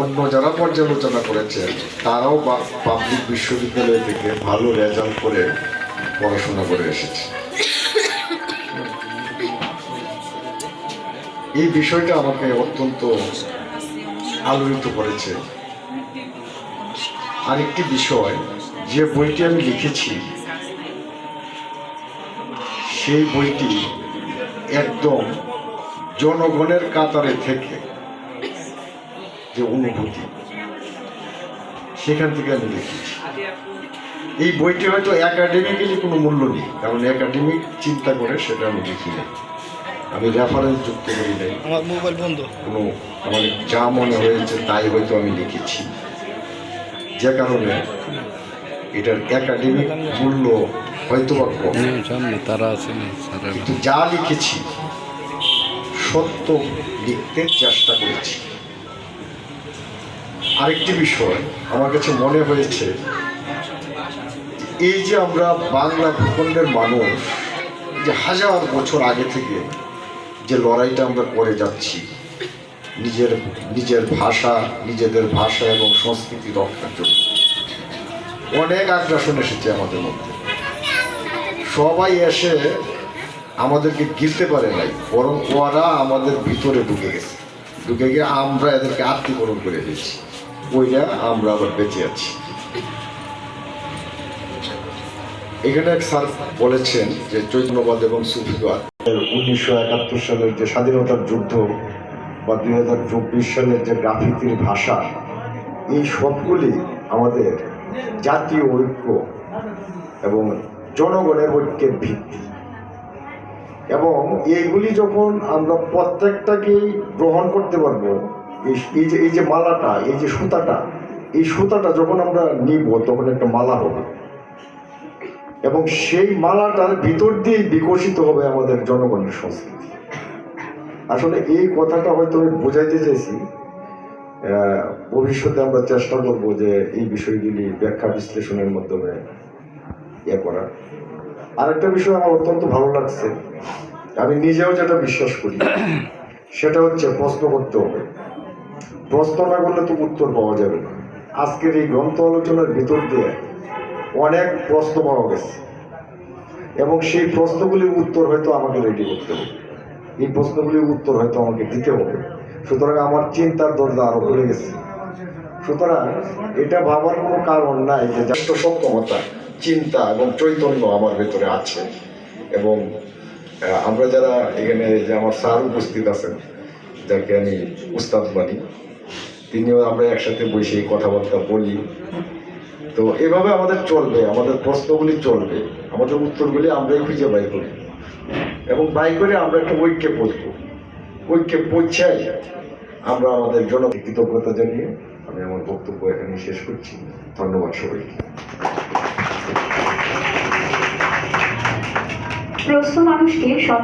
অন্য যারা পর্যালোচনা করেছেন তারাও পাবলিক বিশ্ববিদ্যালয় থেকে ভালো রেজাল্ট করে পড়াশোনা করে এসেছে। এই বিষয়টা আমাকে অত্যন্ত আলোড়িত করেছে। আরেকটি বিষয়, যে বইটি আমি লিখেছি, সেই বইটি একদম জনগণের কাতারে থেকে যে অনুভূতি সেখান থেকে আমি লিখেছি। এই বইটি হয়তো একাডেমিক্যালি কোনো মূল্য নেই কারণ একাডেমিক চিন্তা করে সেটা আমি লিখি নাই। আমি রেফারেন্স যুক্ত করি নাই। আমার মোবাইল বন্ধ। কোনো আমার যা মনে হয়েছে তাই হয়তো আমি লিখেছি। যে কারণে এটার একাডেমিক মূল্য হয়তো বা কম সামনে তারা আছে না কিন্তু যা লিখেছি সত্য লিখতে চেষ্টা করেছি। আরেকটি বিষয় আমার কাছে মনে হয়েছে, এই যে আমরা বাংলা ভূখণ্ডের মানুষ, যে হাজার বছর আগে থেকে যে লড়াইটা আমরা করে যাচ্ছি, নিজের নিজের ভাষা, নিজেদের ভাষা এবং সংস্কৃতি রক্ষার জন্য। অনেক আগ্রাসন এসেছে আমাদের মধ্যে। সবাই এসে আমাদেরকে গিলতে পারে নাই, বরং ওরা আমাদের ভিতরে ঢুকে গেছে। ঢুকে গিয়ে আমরা এদেরকে আত্মীকরণ করে দিয়েছি ওইটা আমরা আবার বেঁচে আছি। এখানে এক স্যার বলেছেন যে চৈতন্যবাদ এবং সুফিবাদ উনিশশো একাত্তর সালের যে স্বাধীনতার যুদ্ধ বা দুই হাজার চব্বিশ সালের যে গ্রাফিতির ভাষা, এই সবগুলি আমাদের জাতীয় ঐক্য এবং জনগণের ঐক্যের ভিত্তি। এবং এইগুলি যখন আমরা প্রত্যেকটাকেই গ্রহণ করতে পারব এই- যে, এই যে মালাটা, এই যে সুতাটা, এই সুতাটা যখন আমরা নিব, তখন একটা মালা হবে। এবং সেই মালাটার ভিতর দিয়েই বিকশিত হবে আমাদের জনগণের সংস্কৃতি। আসলে এই কথাটা হয়তো আমি বোঝাইতে চাইছি। ভবিষ্যতে আমরা চেষ্টা করব যে এই বিষয়গুলি ব্যাখ্যা বিশ্লেষণের মাধ্যমে ইয়ে করা আরেকটা বিষয় আমার অত্যন্ত ভালো লাগছে। আমি নিজেও যেটা বিশ্বাস করি, সেটা হচ্ছে প্রশ্ন করতে হবে। প্রশ্ন না করলে তো উত্তর পাওয়া যাবে না। আজকের এই গ্রন্থ আলোচনার ভিতর দিয়ে অনেক প্রশ্ন পাওয়া গেছে। এবং সেই প্রশ্নগুলির উত্তর হয়তো আমাকে রেডি করতে হবে। এই প্রশ্নগুলির উত্তর হয়তো আমাকে দিতে হবে। সুতরাং আমার চিন্তার দরজা আরও খুলে গেছে। সুতরাং এটা ভাবার কোনো কারণ নাই যে যথেষ্ট সক্ষমতা চিন্তা এবং চৈতন্য আমার ভেতরে আছে। এবং আমরা যারা এখানে যে আমার স্যার উপস্থিত আছেন, যাকে আমি উস্তাদ মানি তিনিও আমরা একসাথে বসে কথাবার্তা বলি। তো এভাবে আমাদের চলবে, আমাদের প্রশ্নগুলি চলবে। আমাদের উত্তরগুলি আমরাই খুঁজে বাই করি। এবং বাই করে আমরা একটা ঐক্যে পৌঁছবো ঐক্যে পৌঁছাই আমরা আমাদের জনকে কৃতজ্ঞতা জানিয়ে আমি আমার বক্তব্য এখানে শেষ করছি। ধন্যবাদ সবাইকে। প্রশ্ন মানুষকে সব